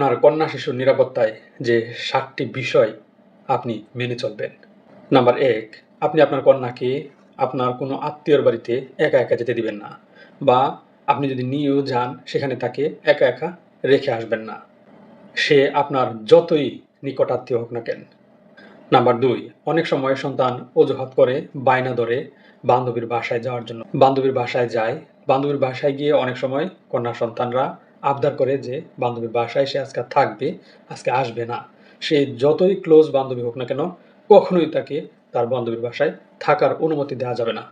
আপনার কন্যা শিশুর নিরাপত্তায় যে সাতটি বিষয় আপনি মেনে চলবেন। নাম্বার এক, আপনি আপনার কন্যাকে আপনার কোনো আত্মীয়র বাড়িতে একা একা যেতে দিবেন না বা আপনি যদি নিয়েও যান, সেখানে তাকে একা একা রেখে আসবেন না। সে আপনার যতই নিকটাত্মীয় হোক না কেন। নাম্বার দুই, অনেক সময় সন্তান অজুহাত করে বায়না ধরে বান্ধবীর বাসায় যাওয়ার জন্য। বান্ধবীর বাসায় যায়, বান্ধবীর বাসায় গিয়ে অনেক সময় কন্যা সন্তানরা আবদার করে যে বান্ধবীর বাসায় সে আজকে থাকবে, আজকে আসবে না। সে যতই ক্লোজ বান্ধবী হোক না কেন, কখনোই তাকে তার বান্ধবীর বাসায় থাকার অনুমতি দেওয়া যাবে না।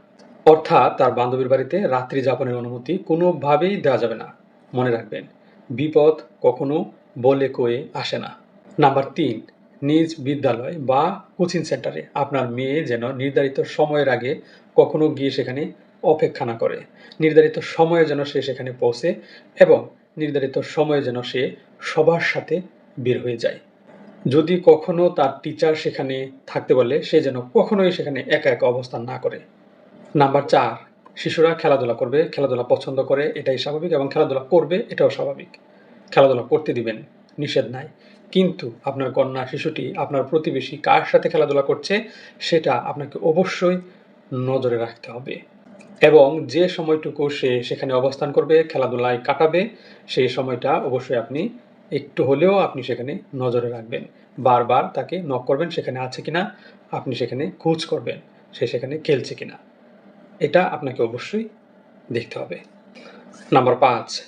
অর্থাৎ তার বান্ধবীর বাড়িতে রাত্রি যাপনের অনুমতি কোনোভাবেই দেওয়া যাবে না। মনে রাখবেন, বিপদ কখনো বলে কয়ে আসে না। নাম্বার তিন, নিজ বিদ্যালয় বা কোচিং সেন্টারে আপনার মেয়ে যেন নির্ধারিত সময়ের আগে কখনো গিয়ে সেখানে অপেক্ষা না করে। নির্ধারিত সময়ে যেন সে সেখানে পৌঁছে এবং নির্ধারিত সময়ে যেন সে সবার সাথে বের হয়ে যায়। যদি কখনো তার টিচার সেখানে থাকতে বলে, সে যেন কখনোই সেখানে একা একা অবস্থান না করে। নাম্বার চার, শিশুরা খেলাধুলা করবে, খেলাধুলা পছন্দ করে, এটাই স্বাভাবিক এবং খেলাধুলা করবে, এটাও স্বাভাবিক। খেলাধুলা করতে দিবেন, নিষেধ নাই। কিন্তু আপনার কন্যা শিশুটি আপনার প্রতিবেশী কার সাথে খেলাধুলা করছে, সেটা আপনাকে অবশ্যই নজরে রাখতে হবে। এবং যে সময়টুকু সে সেখানে অবস্থান করবে, খেলাধুলায় কাটাবে সেই সময়টা অবশ্যই আপনি একটু হলেও আপনি সেখানে নজরে রাখবেন। বারবার তাকে নক করবেন, সেখানে আছে কিনা? আপনি সেখানে খোঁজ করবেন। সে সেখানে খেলছে কিনা? এটা আপনাকে অবশ্যই দেখতে হবে। নাম্বার পাঁচ,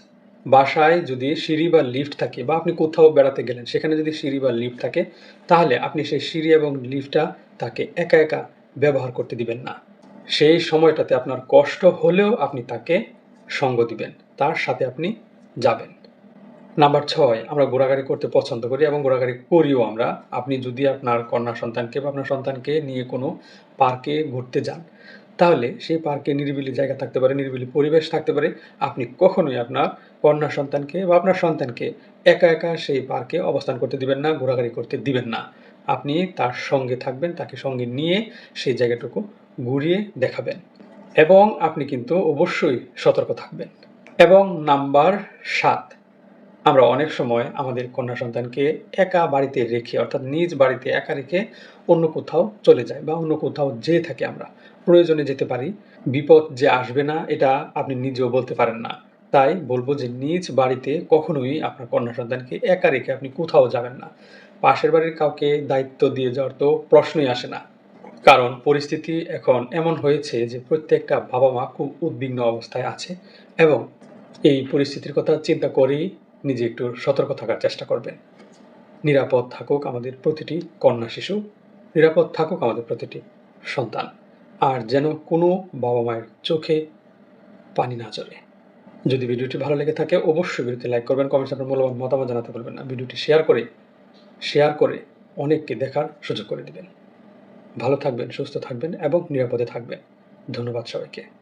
বাসায় যদি সিঁড়ি বা লিফট থাকে বা আপনি কোথাও বেড়াতে গেলেন, সেখানে যদি সিঁড়ি বা লিফট থাকে, তাহলে আপনি সেই সিঁড়ি এবং লিফটটা তাকে একা একা ব্যবহার করতে দিবেন না। সেই সময়টাতে আপনার কষ্ট হলেও আপনি তাকে সঙ্গ দিবেন। তার সাথে আপনি যাবেন। নাম্বার ছয়, আমরা ঘোরাঘুরি করতে পছন্দ করি এবং ঘোরাঘুরি করিও আমরা। আপনি যদি আপনার কন্যা সন্তানকে বা আপনার সন্তানকে নিয়ে কোনো পার্কে ঘুরতে যান, তাহলে সেই পার্কে নিরিবিলি জায়গা থাকতে পারে, নিরিবিলি পরিবেশ থাকতে পারে। আপনি কখনোই আপনার কন্যা সন্তানকে বা আপনার সন্তানকে একা একা সেই পার্কে অবস্থান করতে দিবেন না ঘোরাঘুরি করতে দিবেন না। আপনি তার সঙ্গে থাকবেন, তাকে সঙ্গে নিয়ে সেই জায়গাটুকু ঘুরিয়ে দেখাবেন এবং আপনি কিন্তু অবশ্যই সতর্ক থাকবেন। এবং নাম্বার সাত, আমরা অনেক সময় আমাদের কন্যা সন্তানকে একা বাড়িতে রেখে, অর্থাৎ নিজ বাড়িতে একা রেখে অন্য কোথাও চলে যায় বা অন্য কোথাও যেয়ে থাকি আমরা। প্রয়োজনে যেতে পারি, বিপদ যে আসবে না, এটা আপনি নিজেও বলতে পারেন না। তাই বলব যে নিজ বাড়িতে কখনোই আপনার কন্যা সন্তানকে একা রেখে আপনি কোথাও যাবেন না। পাশের বাড়ির কাউকে দায়িত্ব দিয়ে যাওয়ার তো প্রশ্নই আসে না। কারণ পরিস্থিতি এখন এমন হয়েছে যে প্রত্যেকটা বাবা মা খুব উদ্বিগ্ন অবস্থায় আছে এবং এই পরিস্থিতির কথা চিন্তা করেই নিজে একটু সতর্ক থাকার চেষ্টা করবেন। নিরাপদ থাকুক আমাদের প্রতিটি কন্যা শিশু, নিরাপদ থাকুক আমাদের প্রতিটি সন্তান, আর যেন কোনো বাবা মায়ের চোখে পানি না চলে যদি ভিডিওটি ভালো লেগে থাকে, অবশ্যই ভিডিওতে লাইক করবেন কমেন্টস আপনার মূল্যবান মতামত জানাতে বলবেন না। ভিডিওটি শেয়ার করে শেয়ার করে অনেককে দেখার সুযোগ করে দিবেন। ভালো থাকবেন সুস্থ থাকবেন এবং নিরাপদে থাকবেন। ধন্যবাদ সবাইকে।